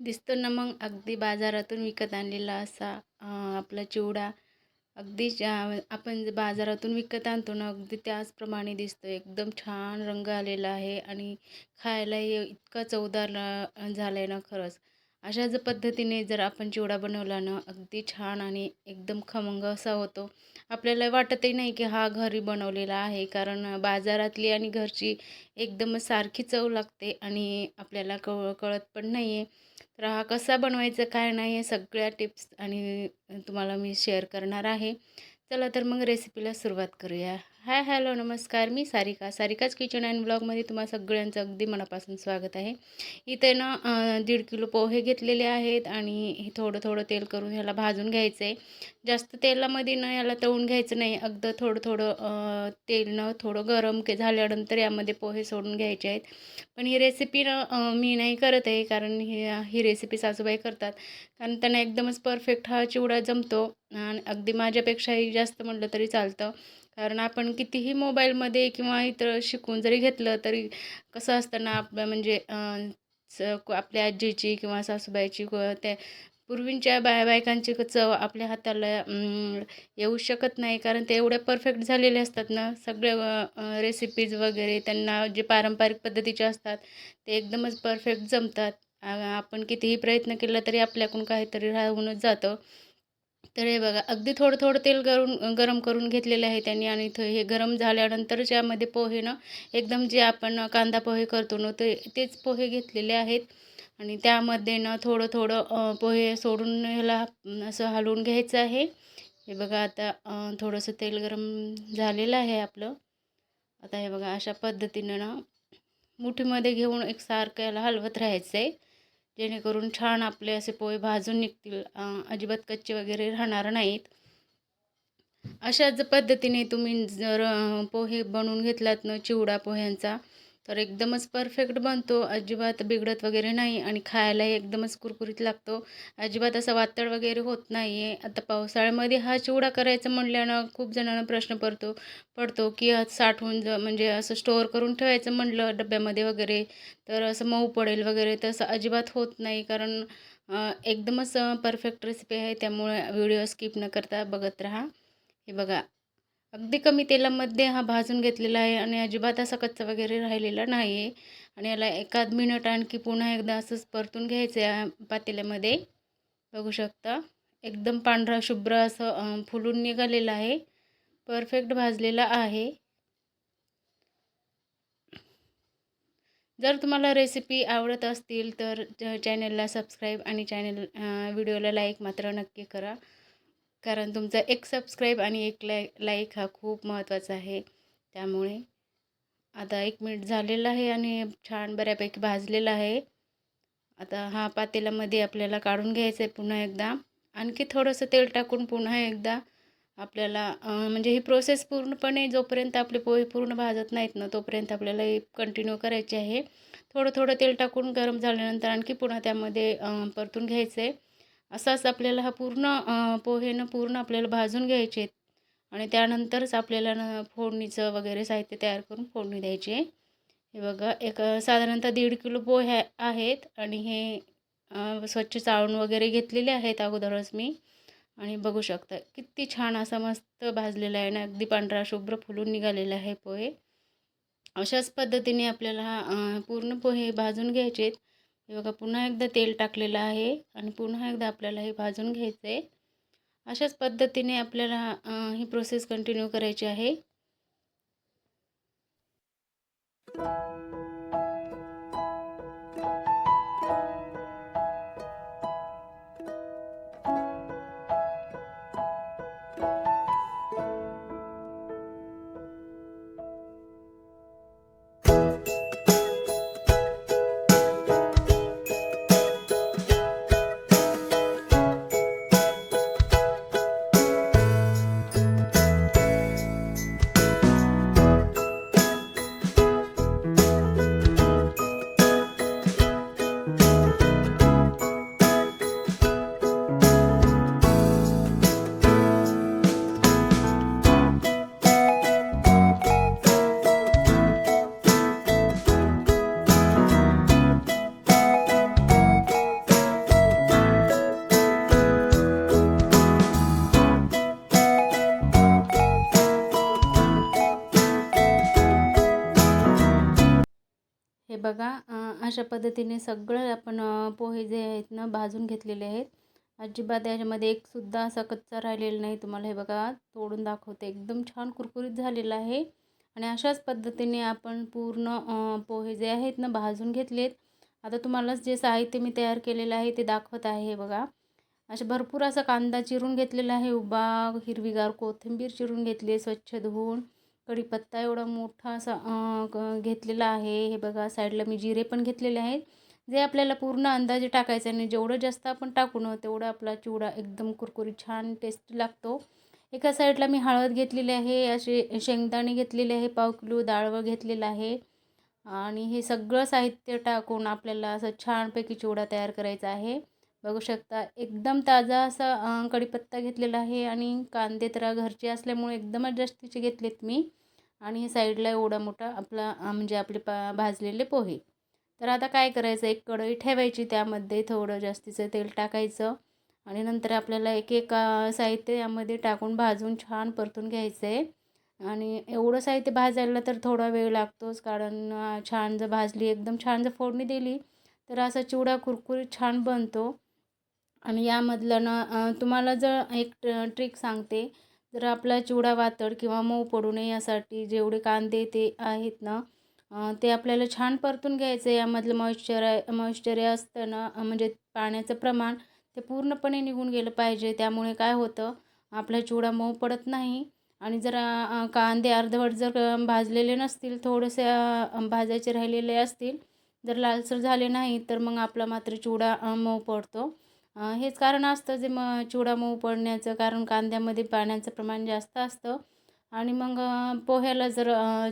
दिसतो ना मग अगदी बाजारातून विकत आणलेला असा आपला चिवडा. अगदी आपण जे बाजारातून विकत आणतो ना अगदी त्याचप्रमाणे दिसतो. एकदम छान रंग आलेला आहे आणि खायलाही इतका चवदार झाला आहे ना खरंच. अशा जर पद्धतीने जर आपण चिवडा बनवला ना अगदी छान आणि एकदम खमंग असा होतो. आपल्याला वाटतही नाही की हा घरी बनवलेला आहे कारण बाजारातली आणि घरची एकदम सारखी चव लागते आणि आपल्याला कळ कळत पण नाही आहे तर हा कसा बनवायचा काय नाही हे सगळ्या टिप्स आणि तुम्हाला मी शेअर करणार आहे. चला तर मग रेसिपीला सुरुवात करूया. हाय हॅलो नमस्कार. मी सारिका. सारिकाच किचन अँड ब्लॉगमध्ये तुम्हा सगळ्यांचं अगदी मनापासून स्वागत आहे. इथे ना दीड किलो पोहे घेतलेले आहेत आणि हे थोडं थोडं तेल करून ह्याला भाजून घ्यायचं आहे जास्त तेलामध्ये ना याला तळून घ्यायचं नाही. अगदी थोडं थोडं तेल न थोडं गरम के झाल्यानंतर यामध्ये पोहे सोडून घ्यायचे आहेत. पण ही रेसिपी ना मी नाही करत आहे कारण ही ही रेसिपी सासूबाई करतात. कारण त्यांना एकदमच परफेक्ट हा चिवडा जमतो. आणि अगदी माझ्यापेक्षाही जास्त म्हटलं तरी चालतं. कारण आपण कितीही मोबाईलमध्ये किंवा इतर शिकून जरी घेतलं तरी कसं असतं ना आपलं म्हणजे स- आपल्या आजीची किंवा सासूबाईची त्या पूर्वींच्या बाय बायकांची क- चव आपल्या हाताला येऊ शकत नाही. कारण ते एवढ्या परफेक्ट झालेले असतात ना सगळे रेसिपीज वगैरे त्यांना जे पारंपरिक पद्धतीचे असतात ते एकदमच परफेक्ट जमतात. आपण कितीही प्रयत्न केला तरी आपल्याकडून काहीतरी राहूनच जातं. तर हे बघा अगदी थोडं थोडं तेल गरून गरम करून घेतलेलं आहे त्यांनी आणि हे गरम झाल्यानंतर ज्यामध्ये पोहे ना एकदम जे आपण कांदा पोहे करतो ना ते तेच पोहे घेतलेले आहेत. आणि त्यामध्ये ना थोडं थोडं पोहे सोडून ह्याला असं हलवून घ्यायचं आहे. हे बघा आता थोडंसं तेल गरम झालेलं आहे आपलं. आता हे बघा अशा पद्धतीनं ना मुठीमध्ये घेऊन एकसारखं याला हलवत राहायचं आहे जेणेकरून छान आपले असे पोहे भाजून निघतील अजिबात कच्चे वगैरे राहणार नाहीत. अशाच पद्धतीने तुम्ही जर पोहे बनवून घेतलात ना चिवडा पोह्यांचा तर एकदमच परफेक्ट बनतो. अजिबात बिघडत वगैरे नाही आणि खायलाही एकदमच कुरकुरीत लागतो. अजिबात असं वातळ वगैरे होत नाही आहे आता पावसाळ्यामध्ये हा चिवडा करायचा म्हटल्यानं खूप जणांना प्रश्न पडतो पडतो की आज साठवून ज म्हणजे असं स्टोअर करून ठेवायचं म्हटलं डब्यामध्ये वगैरे तर असं मऊ पडेल वगैरे तसं अजिबात होत नाही. कारण एकदमच परफेक्ट रेसिपी आहे. त्यामुळे व्हिडिओ स्किप न करता बघत राहा. हे बघा. अगदी कमी तेलामध्ये हा भाजून घेतलेला आहे आणि अजिबात असा कच्चा वगैरे राहिलेला नाही आहे. आणि याला एखाद मिनिट आणखी पुन्हा एकदा असंच परतून घ्यायचं आहे पातेल्यामध्ये. बघू शकता. एकदम पांढरा शुभ्र असं फुलून निघालेलं आहे. परफेक्ट भाजलेला आहे. जर तुम्हाला रेसिपी आवडत असतील तर चॅनलला सबस्क्राईब आणि चॅनल व्हिडिओला लाईक मात्र नक्की करा. कारण तुमचा एक सबस्क्राईब आणि एक लाय लाईक हा खूप महत्त्वाचा आहे. त्यामुळे आता एक मिनिट झालेला आहे आणि छान बऱ्यापैकी भाजलेला आहे. आता हा पातेल्यामध्ये आपल्याला काढून घ्यायचं आहे पुन्हा एकदा. आणखी थोडंसं तेल टाकून पुन्हा एकदा आपल्याला म्हणजे ही प्रोसेस पूर्णपणे जोपर्यंत आपले पोहे पूर्ण भाजत नाहीत ना तोपर्यंत आपल्याला ही कंटिन्यू करायची आहे. थोडं थोडं तेल टाकून गरम झाल्यानंतर आणखी पुन्हा त्यामध्ये परतून घ्यायचं आहे असाच आपल्याला हा पूर्ण पोहेनं पूर्ण आपल्याला भाजून घ्यायचे आहेत. आणि त्यानंतरच आपल्याला न फोडणीचं वगैरे साहित्य तयार करून फोडणी द्यायची आहे. हे बघा एक साधारणतः दीड किलो पोहे आहेत. आणि हे स्वच्छ चाळून वगैरे घेतलेले आहेत अगोदरच मी. आणि बघू शकता किती छान असा मस्त भाजलेला आहे ना. अगदी पांढरा शुभ्र फुलून निघालेला आहे पोहे. अशाच पद्धतीने आपल्याला हा पूर्ण पोहे भाजून घ्यायचे आहेत. हे बघा पुन्हा एकदा तेल टाकलेलं आहे आणि पुन्हा एकदा आपल्याला हे भाजून घ्यायचं आहे अशाच पद्धतीने आपल्याला ही प्रोसेस कंटिन्यू करायची आहे. बघा अशा पद्धतीने सगळं आपण पोहे जे आहेत ना भाजून घेतलेले आहेत. अजिबात याच्यामध्ये एकसुद्धा असा कच्चा राहिलेला नाही. तुम्हाला हे बघा तोडून दाखवते. एकदम छान कुरकुरीत झालेला आहे. आणि अशाच पद्धतीने आपण पूर्ण पोहे जे आहेत ना भाजून घेतलेत. आता तुम्हाला जे साहित्य मी तयार केलेलं आहे ते दाखवत आहे हे बघा. असे भरपूर असा कांदा चिरून घेतलेला आहे. उभा हिरवीगार कोथिंबीर चिरून घेतली स्वच्छ धुवून. कढीपत्ता एवढा मोठा असा घेतलेला आहे. हे बघा साईडला मी जिरे पण घेतलेले आहेत. जे आपल्याला पूर्ण अंदाजे टाकायचं आणि जेवढं जास्त आपण टाकू ना तेवढं आपला चिवडा एकदम कुरकुरी छान टेस्ट लागतो. एका साईडला मी हळद घेतलेली आहे असे शेंगदाणे घेतलेले आहे पाव किलो डाळवं घेतलेलं आहे. आणि हे सगळं साहित्य टाकून आपल्याला असं छानपैकी चिवडा तयार करायचा आहे. बघू शकता एकदम ताजा असा कढीपत्ता घेतलेला आहे आणि कांदे तर घरचे असल्यामुळे एकदमच जास्तीचे घेतलेत मी. आणि हे साईडला एवढा मोठा आपला म्हणजे आपले पा भाजलेले पोहे. तर आता काय करायचं एक कढई ठेवायची त्यामध्ये थोडं जास्तीचं तेल टाकायचं आणि नंतर आपल्याला एक एक साहित्य यामध्ये टाकून भाजून छान परतून घ्यायचं आहे आणि एवढं साहित्य भाजायला तर थोडा वेळ लागतोच कारण छान जर भाजली एकदम छान जर फोडणी दिली तर असा चिवडा कुरकुरीत छान बनतो. आणि यामधलं ना तुम्हाला जर एक ट्रिक सांगते जर आपला चिवडा वातड किंवा मऊ पडू नये यासाठी जेवढे कांदे ते आहेत ना ते आपल्याला छान परतून घ्यायचं. यामधलं मॉइश्चर मॉइश्चर असतं ना म्हणजे पाण्याचं प्रमाण ते पूर्णपणे निघून गेलं पाहिजे. त्यामुळे काय होतं आपला चिवडा मऊ पडत नाही. आणि जर कांदे अर्धवट जर भाजलेले नसतील थोडेसे भाजायचे राहिलेले असतील जर लालसर झाले नाही तर मग आपला मात्र चिवडा मऊ पडतो. हेच कारण असतं जे मग चिवडा मऊ पडण्याचं कारण कांद्यामध्ये पाण्याचं प्रमाण जास्त असतं. आणि मग पोह्याला जर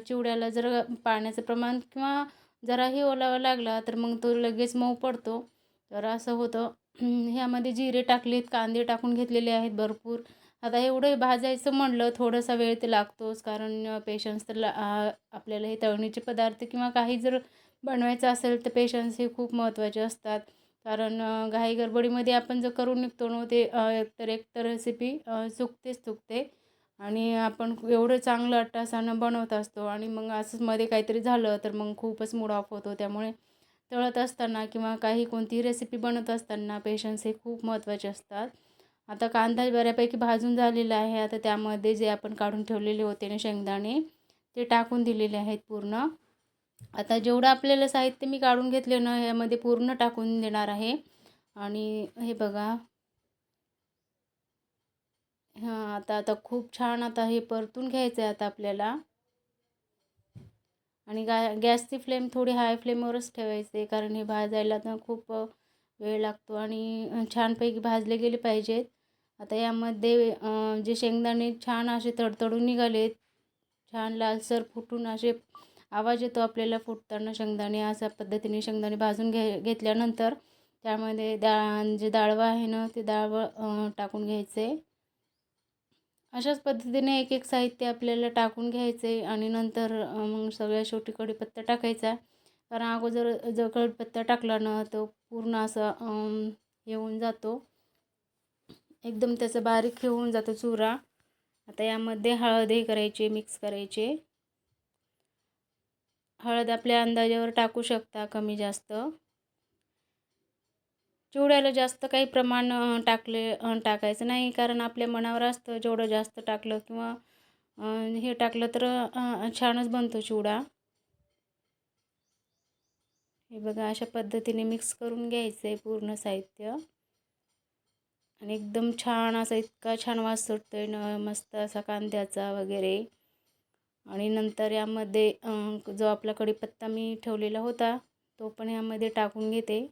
चिवड्याला जर पाण्याचं प्रमाण किंवा जराही ओलावा लागला तर मग तो लगेच मऊ पडतो. तर असं होतं. ह्यामध्ये जिरे टाकलेत कांदे टाकून घेतलेले आहेत भरपूर. आता एवढं भाजायचं म्हणलं थोडासा वेळ ते लागतोच कारण पेशन्स तर ला आपल्याला हे तळणीचे पदार्थ किंवा काही जर बनवायचं असेल तर पेशन्स हे खूप महत्त्वाचे असतात. कारण घाई गडबडीमध्ये आपण जर करून निघतो ना ते अ, एकतर एक तर रेसिपी चुकतेच चुकते. आणि आपण एवढं चांगलं अट्टासानं बनवत असतो आणि मग असंच मध्ये काहीतरी झालं तर मग खूपच मूड ऑफ होतो. त्यामुळे तळत असताना किंवा काही कोणतीही रेसिपी बनवत असताना पेशन्स हे खूप महत्त्वाचे असतात. आता कांदा बऱ्यापैकी भाजून झालेला आहे. आता त्यामध्ये जे आपण काढून ठेवलेले होते ना शेंगदाणे ते टाकून दिलेले आहेत पूर्ण. आता जेवढं आपल्याला साहित्य मी काढून घेतले ना ह्यामध्ये पूर्ण टाकून देणार आहे. आणि हे बघा. हां आता आता खूप छान आता हे परतून घ्यायचं आहे आता आपल्याला. आणि गा गॅसची फ्लेम थोडी हाय फ्लेमवरच ठेवायचे कारण हे भाजायला तर खूप वेळ लागतो आणि छानपैकी भाजले गेले पाहिजेत. आता यामध्ये जे शेंगदाणे छान असे तडतडून निघालेत छान लालसर फुटून असे आवाज येतो आपल्याला फुटताना शेंगदाणे अशा पद्धतीने शेंगदाणे भाजून घे घेतल्यानंतर त्यामध्ये डाळ जे डाळवं आहे ना ते डाळवं टाकून घ्यायचे. अशाच पद्धतीने एक एक साहित्य आपल्याला टाकून घ्यायचे आणि नंतर मग सगळ्या शेवटी कढीपत्ता टाकायचा. कारण अगोदर जर कढीपत्ता टाकला ना तो पूर्ण असा येऊन जातो. एकदम त्याचं बारीक होऊन जातो चुरा. आता यामध्ये हळद हे करायचे मिक्स करायचे. हळद आपल्या अंदाजावर टाकू शकता कमी जास्त. चिवड्याला जास्त काही प्रमाण टाकले टाकायचं नाही कारण आपल्या मनावर असतं जेवढं जास्त टाकलं किंवा हे टाकलं तर छानच बनतो चिवडा. हे बघा अशा पद्धतीने मिक्स करून घ्यायचं आहे पूर्ण साहित्य. आणि एकदम छान असा इतका छान वास सुटतोय न मस्त असा कांद्याचा वगैरे. आणि नंतर यामध्ये जो आपला कढीपत्ता मी ठेवलेला होता तो पण यामध्ये टाकून घेते.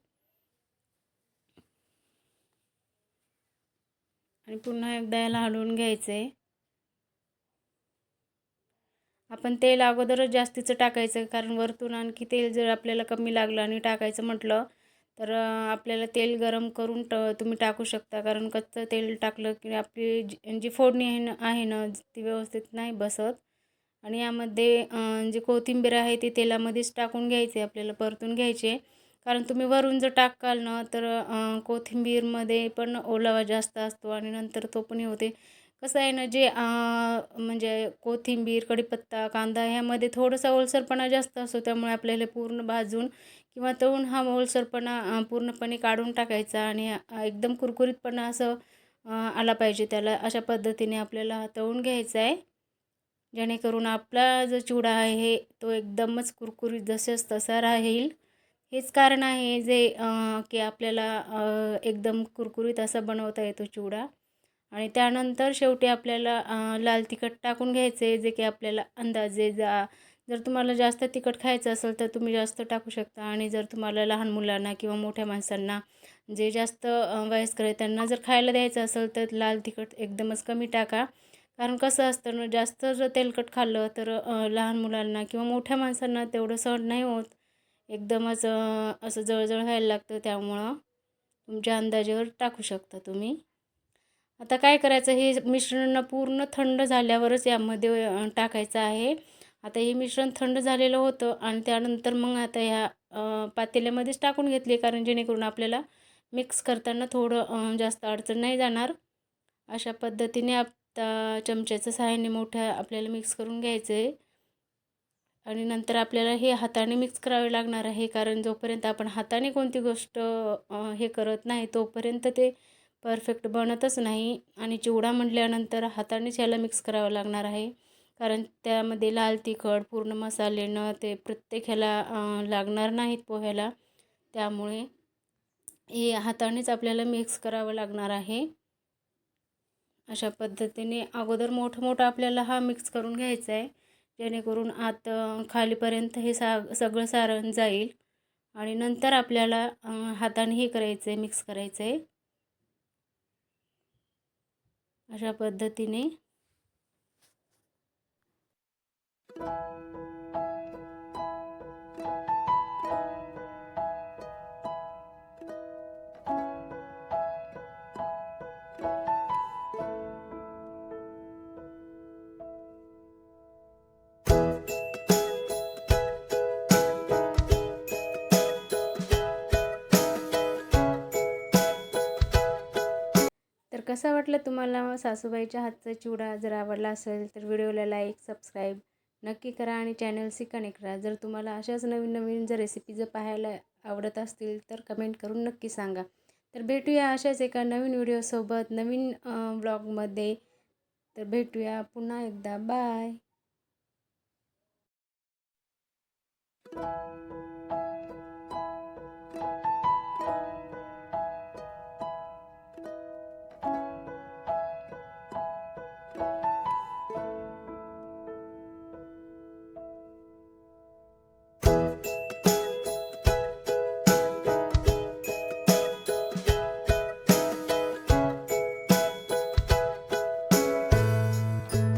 आणि पुन्हा एकदा याला हलवून घ्यायचं. आहे आपण तेल अगोदरच जास्तीचं टाकायचं कारण वरतून आणखी तेल जर आपल्याला कमी लागलं आणि टाकायचं म्हटलं तर आपल्याला तेल गरम करून ट तुम्ही टाकू शकता. कारण कच्चं तेल टाकलं की आपली जी जी फोडणी आहे ना आहे ना ती व्यवस्थित नाही बसत. आणि यामध्ये जे कोथिंबीर आहे ती तेलामध्येच टाकून घ्यायचे आपल्याला परतून घ्यायचे. कारण तुम्ही वरून जर टाकाल ना तर कोथिंबीरमध्ये पण ओलावा जास्त असतो आणि नंतर तो पण हे होते. कसं आहे ना जे म्हणजे कोथिंबीर कढीपत्ता कांदा ह्यामध्ये थोडंसं ओलसरपणा जास्त असतो त्यामुळे आपल्याला पूर्ण भाजून किंवा तळून हा ओलसरपणा पूर्णपणे काढून टाकायचा आणि एकदम कुरकुरीतपणा असं आला पाहिजे त्याला. अशा पद्धतीने आपल्याला तळून घ्यायचा आहे. जेणेकरून आपला जो चिवडा आहे तो एकदमच कुरकुरीत जसेच तसा राहील. हेच कारण आहे जे की आपल्याला एकदम कुरकुरीत असा बनवता येतो चिवडा आणि त्यानंतर शेवटी आपल्याला लाल तिखट टाकून घ्यायचे जे की आपल्याला अंदाजे जा जर तुम्हाला जास्त तिखट खायचं असेल तर तुम्ही जास्त टाकू शकता. आणि जर तुम्हाला लहान मुलांना किंवा मोठ्या माणसांना जे जास्त वयस्कर आहे त्यांना जर खायला द्यायचं असेल तर लाल तिखट एकदमच कमी टाका. कारण कसं असतं ना जास्त जर तेलकट खाल्लं तर लहान मुलांना किंवा मोठ्या माणसांना तेवढं सहन नाही होत. एकदमच असं जळजळ व्हायला लागतं त्यामुळं तुमच्या अंदाजेवर टाकू शकता तुम्ही. आता काय करायचं हे मिश्रण पूर्ण थंड झाल्यावरच यामध्ये टाकायचं आहे. आता हे मिश्रण थंड झालेलं होतं आणि त्यानंतर मग आता ह्या पातेल्यामध्येच टाकून घेतली कारण जेणेकरून आपल्याला मिक्स करताना थोडं जास्त अडचण नाही जाणार. अशा पद्धतीने आप आता चमच्याचं सहाय्याने मोठ्या आपल्याला मिक्स करून घ्यायचं आहे आणि नंतर आपल्याला हे हाताने मिक्स करावे लागणार आहे कारण जोपर्यंत आपण हाताने कोणती गोष्ट हे करत नाही तोपर्यंत ते परफेक्ट बनतच नाही. आणि चिवडा म्हटल्यानंतर हातानेच ह्याला मिक्स करावं लागणार आहे. कारण त्यामध्ये लाल तिखट पूर्ण मसाले न ते प्रत्येक ह्याला लागणार नाहीत पोह्याला. त्यामुळे हे हातानेच आपल्याला मिक्स करावं लागणार आहे. अशा पद्धतीने अगोदर मोठं मोठं आपल्याला हा मिक्स करून घ्यायचा आहे. जेणेकरून आत खालीपर्यंत हे सा सगळं सारण जाईल. आणि नंतर आपल्याला हाताने हे करायचं आहे मिक्स करायचं आहे अशा पद्धतीने. कसा वाटलं तुम्हाला सासूबाईच्या हातचा चिवडा? जर आवडला असेल तर व्हिडिओला लाईक सबस्क्राईब नक्की करा आणि चॅनलशी कनेक्ट करा जर तुम्हाला अशाच नवीन नवीन जर रेसिपी जर पाहायला आवडत असतील तर कमेंट करून नक्की सांगा. तर भेटूया अशाच एका नवीन व्हिडिओसोबत नवीन ब्लॉगमध्ये. तर भेटूया पुन्हा एकदा. बाय!